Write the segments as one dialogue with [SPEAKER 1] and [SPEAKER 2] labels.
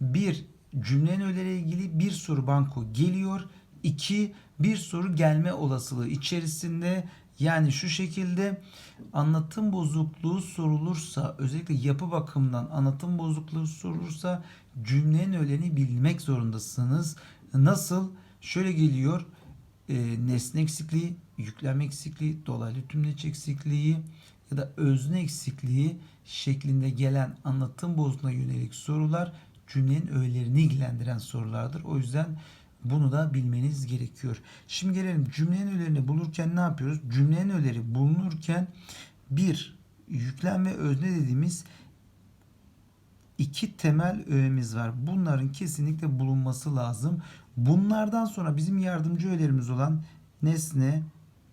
[SPEAKER 1] bir cümlenin öğeleri ilgili bir soru banko geliyor. İki bir soru gelme olasılığı içerisinde yani şu şekilde anlatım bozukluğu sorulursa özellikle yapı bakımından anlatım bozukluğu sorulursa cümlenin öğelerini bilmek zorundasınız. Nasıl? Şöyle geliyor. E, nesne eksikliği, yüklem eksikliği, dolaylı tümleç eksikliği ya da özne eksikliği şeklinde gelen anlatım bozukluğuna yönelik sorular cümlenin öğelerini ilgilendiren sorulardır. O yüzden bunu da bilmeniz gerekiyor. Şimdi gelelim cümlenin öğelerini bulurken ne yapıyoruz? Cümlenin öğeleri bulunurken bir yüklem ve özne dediğimiz iki temel öğemiz var. Bunların kesinlikle bulunması lazım. Bunlardan sonra bizim yardımcı öğelerimiz olan nesne,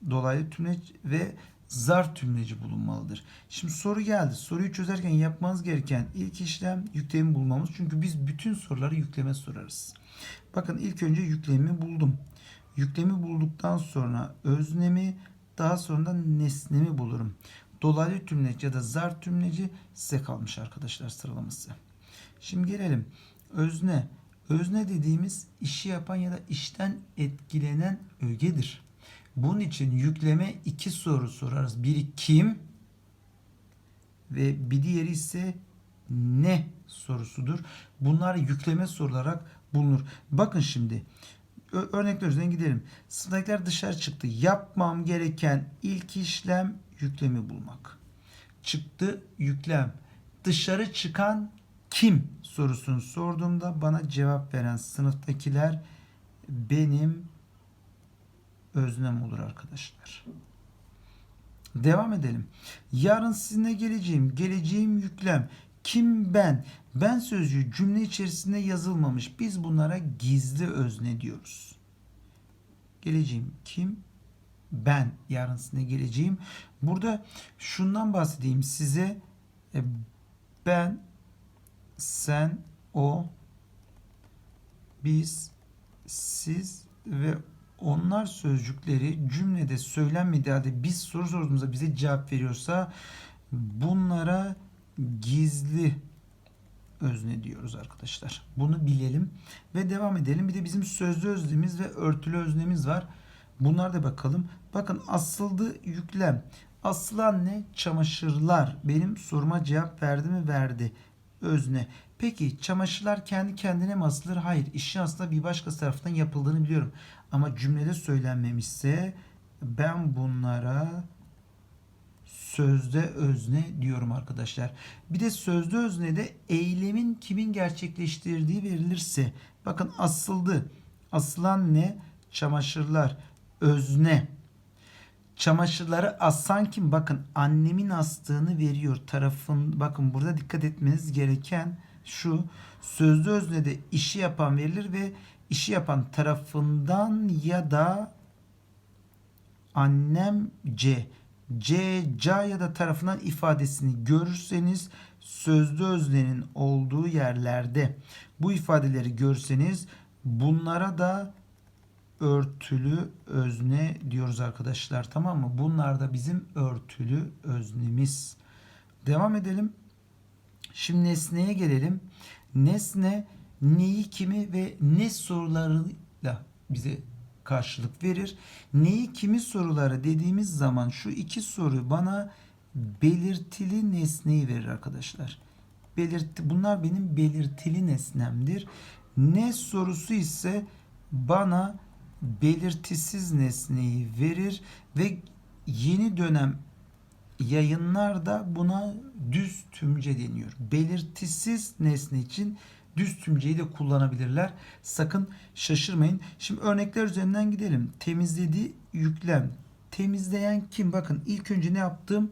[SPEAKER 1] dolaylı tümleç ve zar tümleci bulunmalıdır. Şimdi soru geldi. Soruyu çözerken yapmanız gereken ilk işlem yüklemi bulmamız. Çünkü biz bütün soruları yükleme sorarız. Bakın ilk önce yüklemi buldum. Yüklemi bulduktan sonra öznemi daha sonra da nesnemi bulurum. Dolaylı tümleç ya da zar tümleci size kalmış arkadaşlar sıralaması. Şimdi gelelim. Özne. Özne dediğimiz işi yapan ya da işten etkilenen ögedir. Bunun için yükleme iki soru sorarız. Biri kim ve bir diğeri ise ne sorusudur. Bunlar yükleme sorularak bulunur. Bakın şimdi örnekler üzerinden gidelim. Sınıftakiler dışarı çıktı. Yapmam gereken ilk işlem yüklemi bulmak. Çıktı yüklem. Dışarı çıkan kim sorusunu sorduğumda bana cevap veren sınıftakiler benim öznem olur arkadaşlar. Devam edelim. Yarın sizinle geleceğim. Geleceğim yüklem. Kim ben? Ben sözcüğü cümle içerisinde yazılmamış. Biz bunlara gizli özne diyoruz. Geleceğim kim? Ben. Yarın sizinle geleceğim. Burada şundan bahsedeyim size. E, Ben, sen, o, biz, siz ve onlar sözcükleri cümlede söylenmediği halde biz soru sorduğumuzda bize cevap veriyorsa bunlara gizli özne diyoruz arkadaşlar. Bunu bilelim ve devam edelim. Bir de bizim sözlü öznemiz ve örtülü öznemiz var. Bunlar da bakalım. Bakın asıldı yüklem. Asılan ne? Çamaşırlar. Benim soruma cevap verdi mi? Verdi. Özne. Peki çamaşırlar kendi kendine mi asılır? Hayır. İşin aslında bir başkası tarafından yapıldığını biliyorum. Ama cümlede söylenmemişse ben bunlara sözde özne diyorum arkadaşlar. Bir de sözde öznede eylemin kimin gerçekleştirdiği verilirse bakın asıldı. Asılan ne? Çamaşırlar. Özne. Çamaşırları asan kim? Bakın annemin astığını veriyor tarafın. Bakın burada dikkat etmeniz gereken şu. Sözlü öznede işi yapan verilir ve işi yapan tarafından ya da annemce C, ca ya da tarafından ifadesini görürseniz sözlü öznenin olduğu yerlerde bu ifadeleri görseniz bunlara da örtülü özne diyoruz arkadaşlar. Tamam mı? Bunlar da bizim örtülü öznemiz. Devam edelim. Şimdi nesneye gelelim. Nesne neyi, kimi ve ne sorularıyla bize karşılık verir. Neyi, kimi soruları dediğimiz zaman şu iki soru bana belirtili nesneyi verir arkadaşlar. Belirti, bunlar benim belirtili nesnemdir. Ne sorusu ise bana belirtisiz nesneyi verir ve yeni dönem yayınlarda buna düz tümce deniyor. Belirtisiz nesne için düz tümceyi de kullanabilirler. Sakın şaşırmayın. Şimdi örnekler üzerinden gidelim. Temizledi yüklem. Temizleyen kim? Bakın ilk önce ne yaptım?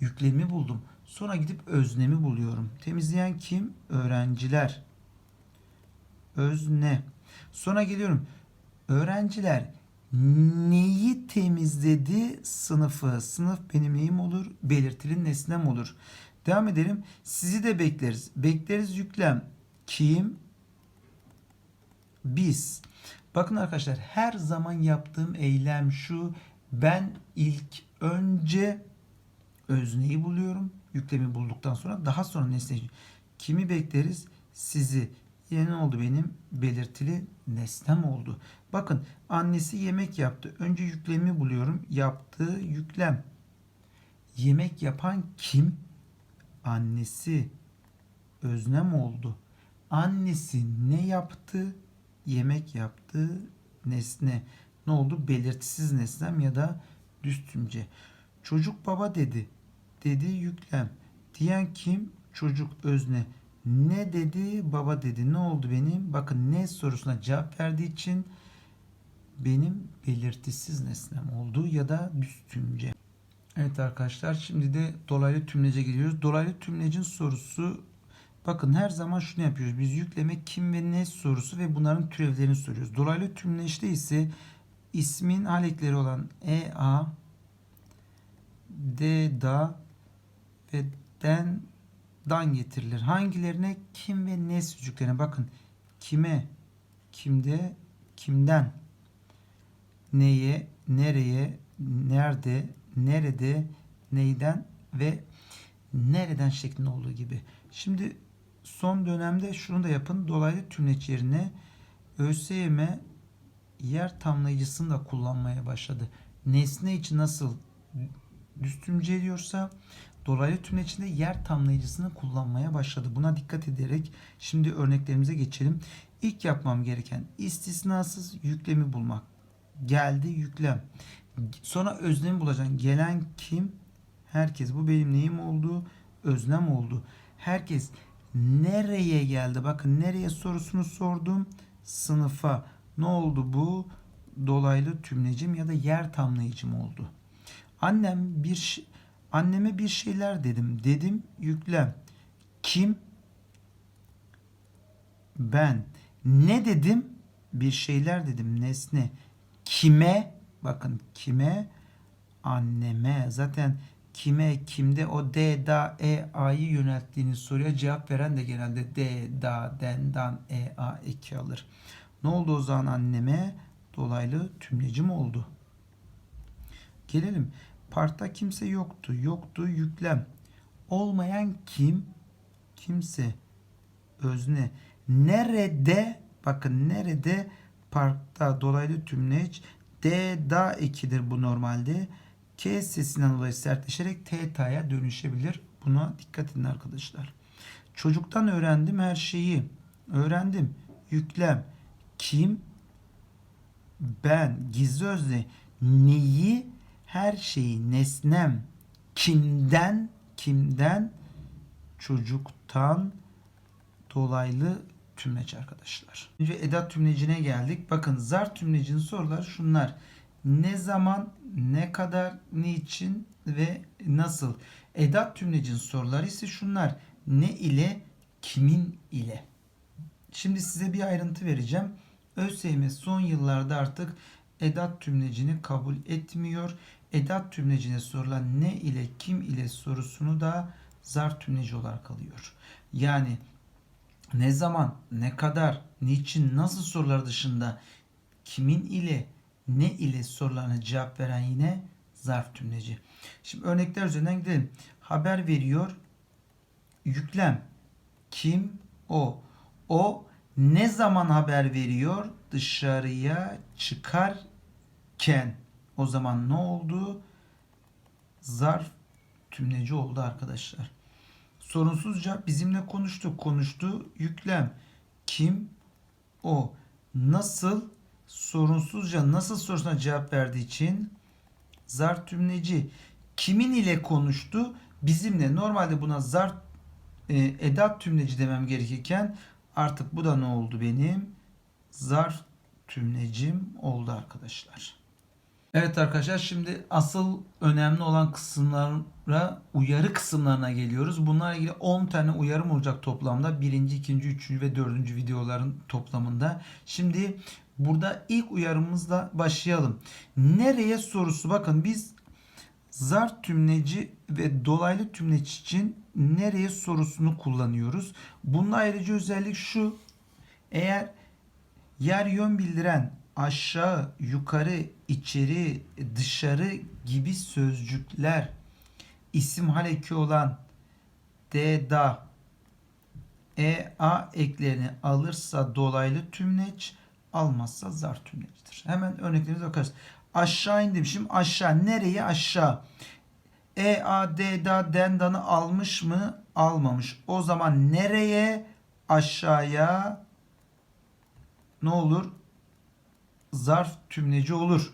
[SPEAKER 1] Yüklemi buldum. Sonra gidip öznemi buluyorum. Temizleyen kim? Öğrenciler. Özne. Sonra geliyorum. Öğrenciler neyi temizledi? Sınıfı. Sınıf benim neyim olur? Belirtili nesnem olur. Devam edelim. Sizi de bekleriz. Bekleriz yüklem. Kim? Biz. Bakın arkadaşlar her zaman yaptığım eylem şu. Ben ilk önce özneyi buluyorum. Yüklemi bulduktan sonra daha sonra nesneyi. Kimi bekleriz? sizi. Yine ne oldu benim? Belirtili nesnem oldu. Bakın annesi yemek yaptı. Önce yüklemi buluyorum. Yaptığı yüklem. Yemek yapan kim? Annesi. Öznem oldu. Annesi ne yaptı? Yemek yaptı. Nesne. Ne oldu? Belirtisiz nesnem ya da düz. Çocuk baba dedi. Dedi yüklem. Diyen kim? Çocuk özne. Ne dedi? Baba dedi. Ne oldu benim? Bakın ne sorusuna cevap verdiği için benim belirtisiz nesnem oldu ya da düz tümce. Evet arkadaşlar şimdi de dolaylı tümlece gidiyoruz. Dolaylı tümlecin sorusu bakın her zaman şunu yapıyoruz. Biz yükleme kim ve ne sorusu ve bunların türevlerini soruyoruz. Dolaylı tümleçte ise ismin alekleri olan e, a, d, da ve den dan getirilir. Hangilerine kim ve ne sözcüklerine bakın. Kime, kimde, kimden, neye, nereye, nerede, nerede, neyden ve nereden şeklinde olduğu gibi. Şimdi son dönemde şunu da yapın. Dolaylı tümleç yerine ÖSYM yer tamlayıcısını da kullanmaya başladı. Nesne için nasıl düz tümce ediyorsa dolaylı tümleç içinde yer tamlayıcısını kullanmaya başladı. Buna dikkat ederek şimdi örneklerimize geçelim. İlk yapmam gereken istisnasız yüklemi bulmak. Geldi yüklem. Sonra özlemi bulacaksın. Gelen kim? Herkes. Bu benim neyim oldu? Özlem oldu. Herkes nereye geldi? Bakın nereye sorusunu sordum. Sınıfa. Ne oldu bu? Dolaylı tümlecim ya da yer tamlayıcım oldu. Annem bir anneme bir şeyler dedim. Dedim yüklem. Kim? Ben. Ne dedim? Bir şeyler dedim. Nesne. Kime? Bakın kime? Anneme. Zaten kime, kimde o D, da, e, a'yı yönelttiğiniz soruya cevap veren de genelde D, da, den, dan, e, a, eki alır. Ne oldu o zaman anneme? Dolaylı tümlecim oldu. Gelelim. Parkta kimse yoktu. Yoktu yüklem. Olmayan kim? Kimse. Özne. Nerede? Bakın nerede? Parkta dolaylı tümleç. D da ekidir bu normalde. K sesinden dolayı sertleşerek T ta'ya dönüşebilir. Buna dikkat edin arkadaşlar. Çocuktan öğrendim her şeyi. Öğrendim. Yüklem. Kim? Ben. Gizli özne. Neyi? Her şeyi. Nesnem. Kimden? Kimden? Çocuktan. Dolaylı tümleç arkadaşlar. Önce edat tümlecine geldik. Bakın zar tümlecinin soruları şunlar. Ne zaman, ne kadar, niçin ve nasıl? Edat tümlecinin soruları ise şunlar. Ne ile, kimin ile? Şimdi size bir ayrıntı vereceğim. ÖSYM son yıllarda artık edat tümlecini kabul etmiyor. Edat tümlecine sorulan ne ile, kim ile sorusunu da zar tümleci olarak alıyor. Yani ne zaman, ne kadar, niçin, nasıl sorular dışında kimin ile, ne ile sorularına cevap veren yine zarf tümleci. Şimdi örnekler üzerinden gidelim. Haber veriyor. Yüklem. Kim? O. O ne zaman haber veriyor? Dışarıya çıkarken. O zaman ne oldu? Zarf tümleci oldu arkadaşlar. Sorunsuzca bizimle konuştu. Konuştu. Yüklem. Kim? O. Nasıl? Sorunsuzca nasıl sorusuna cevap verdiği için zar tümleci. Kimin ile konuştu? Bizimle. Normalde buna zar e, edat tümleci demem gerekirken artık bu da ne oldu benim? Zarf tümlecim oldu arkadaşlar. Evet arkadaşlar şimdi asıl önemli olan kısımlara uyarı kısımlarına geliyoruz. Bunlarla ilgili 10 tane uyarım olacak toplamda. Birinci, ikinci, üçüncü ve dördüncü videoların toplamında. Şimdi burada ilk uyarımızla başlayalım. Nereye sorusu bakın biz zar tümleci ve dolaylı tümleç için nereye sorusunu kullanıyoruz. Bunun ayrıca özellik şu. Eğer yer yön bildiren aşağı, yukarı, içeri, dışarı gibi sözcükler isim haleki olan de, da, E A eklerini alırsa dolaylı tümleç, almazsa zarf tümlecidir. Hemen örneklerimize bakarız. Aşağı indim. Şimdi aşağı. Nereye? Aşağı. E A D da dendanı almış mı? Almamış. O zaman nereye? Aşağıya ne olur? Zarf tümleci olur.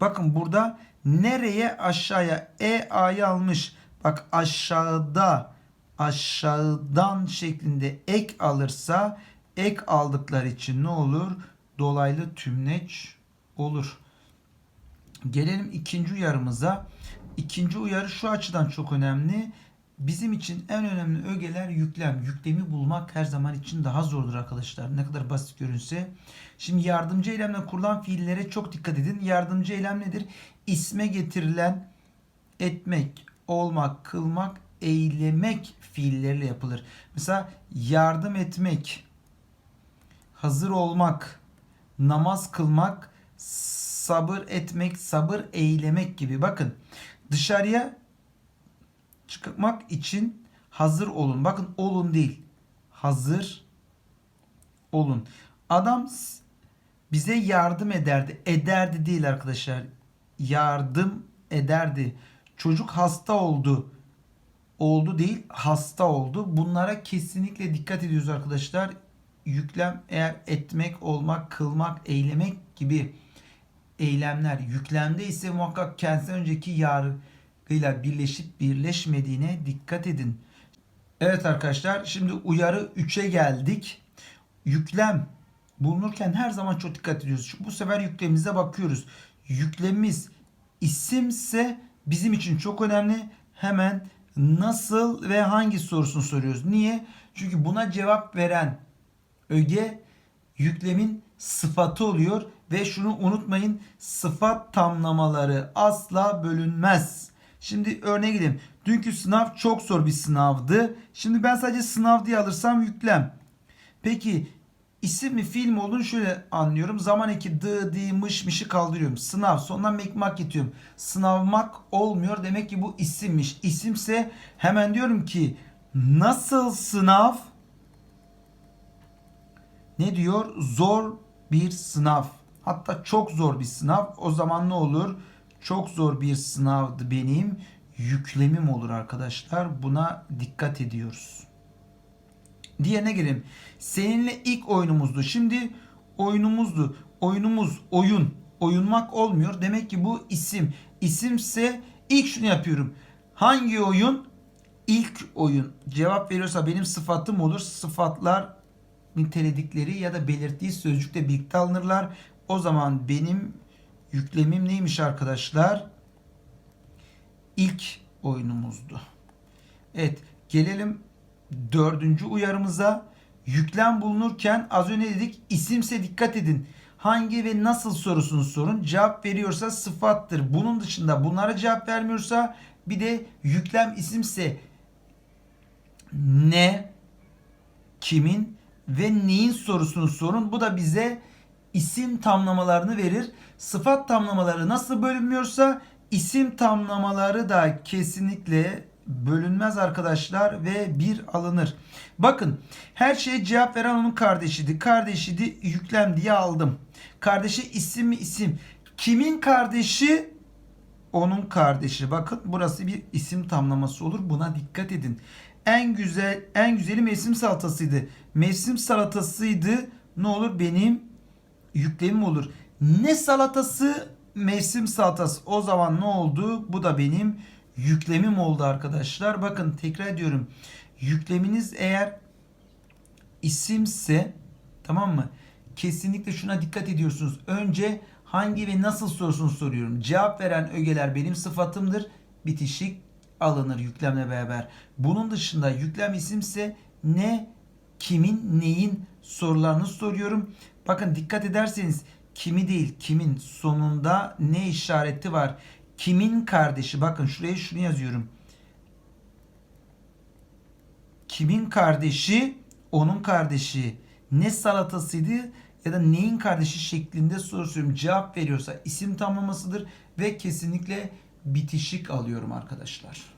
[SPEAKER 1] Bakın burada nereye aşağıya E A'yı almış. Bak aşağıda aşağıdan şeklinde ek alırsa ek aldıkları için ne olur? Dolaylı tümleç olur. Gelelim ikinci uyarımıza. İkinci uyarı şu açıdan çok önemli. Bizim için en önemli ögeler yüklem. Yüklemi bulmak her zaman için daha zordur arkadaşlar. Ne kadar basit görünse. Şimdi yardımcı eylemle kurulan fiillere çok dikkat edin. Yardımcı eylem nedir? İsme getirilen etmek, olmak, kılmak, eylemek fiilleriyle yapılır. Mesela yardım etmek, hazır olmak, namaz kılmak, sabır etmek, sabır eylemek gibi. Bakın dışarıya çıkmak için hazır olun. Bakın olun değil. Hazır olun. Adam bize yardım ederdi. Ederdi değil arkadaşlar. Yardım ederdi. Çocuk hasta oldu. Oldu değil, hasta oldu. Bunlara kesinlikle dikkat ediyoruz arkadaşlar. Yüklem eğer etmek, olmak, kılmak, eylemek gibi eylemler yüklemde ise muhakkak kendisinden önceki yargıyla birleşip birleşmediğine dikkat edin. Evet arkadaşlar şimdi uyarı 3'e geldik. Yüklem bulunurken her zaman çok dikkat ediyoruz. Şu- Bu sefer yüklemimize bakıyoruz. Yüklemimiz isimse bizim için çok önemli. Hemen nasıl ve hangi sorusunu soruyoruz. Niye? Çünkü buna cevap veren öge yüklemin sıfatı oluyor ve şunu unutmayın sıfat tamlamaları asla bölünmez. Şimdi örneğe gidelim. Dünkü sınav çok zor bir sınavdı. Şimdi ben sadece sınav diye alırsam yüklem. Peki isim mi fiil mi olduğunu şöyle anlıyorum. Zaman eki dı, di, mış, mışı kaldırıyorum. Sınav sondan mekmak getiriyorum. Sınavmak olmuyor. Demek ki bu isimmiş. İsimse hemen diyorum ki nasıl sınav? ne diyor? Zor bir sınav. Hatta çok zor bir sınav. O zaman ne olur? Çok zor bir sınavdı benim. Yüklemim olur arkadaşlar. Buna dikkat ediyoruz. Diğerine gelelim. Seninle ilk oyunumuzdu. Şimdi oyunumuzdu. Oyunumuz oyun. Oyunmak olmuyor. Demek ki bu isim. İsimse ilk şunu yapıyorum. Hangi oyun? İlk oyun. Cevap veriyorsa benim sıfatım olur. Sıfatlar niteledikleri ya da belirttiği sözcükle birlikte alınırlar. O zaman benim yüklemim neymiş arkadaşlar? İlk oyunumuzdu. Evet gelelim dördüncü uyarımıza. Yüklem bulunurken az önce dedik isimse dikkat edin. Hangi ve nasıl sorusunu sorun. Cevap veriyorsa sıfattır. Bunun dışında bunlara cevap vermiyorsa bir de yüklem isimse ne, kimin ve neyin sorusunu sorun. Bu da bize isim tamlamalarını verir. Sıfat tamlamaları nasıl bölünmüyorsa isim tamlamaları da kesinlikle bölünmez arkadaşlar ve bir alınır. Bakın her şeye cevap veren onun kardeşiydi. Kardeşiydi yüklem diye aldım. Kardeşi isim mi isim. Kimin kardeşi? Onun kardeşi. Bakın burası bir isim tamlaması olur. Buna dikkat edin. En güzel en güzeli mevsim salatasıydı. Mevsim salatasıydı. Ne olur benim yüklemim olur. Ne salatası? Mevsim salatası. O zaman ne oldu? Bu da benim yüklemim oldu arkadaşlar. Bakın tekrar ediyorum. Yükleminiz eğer isimse tamam mı? Kesinlikle şuna dikkat ediyorsunuz. Önce hangi ve nasıl sorusunu soruyorum. Cevap veren ögeler benim sıfatımdır. Bitişik alınır yüklemle beraber. Bunun dışında yüklem isimse ne, kimin, neyin sorularını soruyorum. Bakın dikkat ederseniz kimi değil kimin sonunda ne işareti var? Kimin kardeşi? Bakın şuraya şunu yazıyorum. Kimin kardeşi? Onun kardeşi. Ne salatasıydı ya da neyin kardeşi şeklinde soru soruyorum. Cevap veriyorsa isim tamlamasıdır ve kesinlikle bitişik alıyorum arkadaşlar.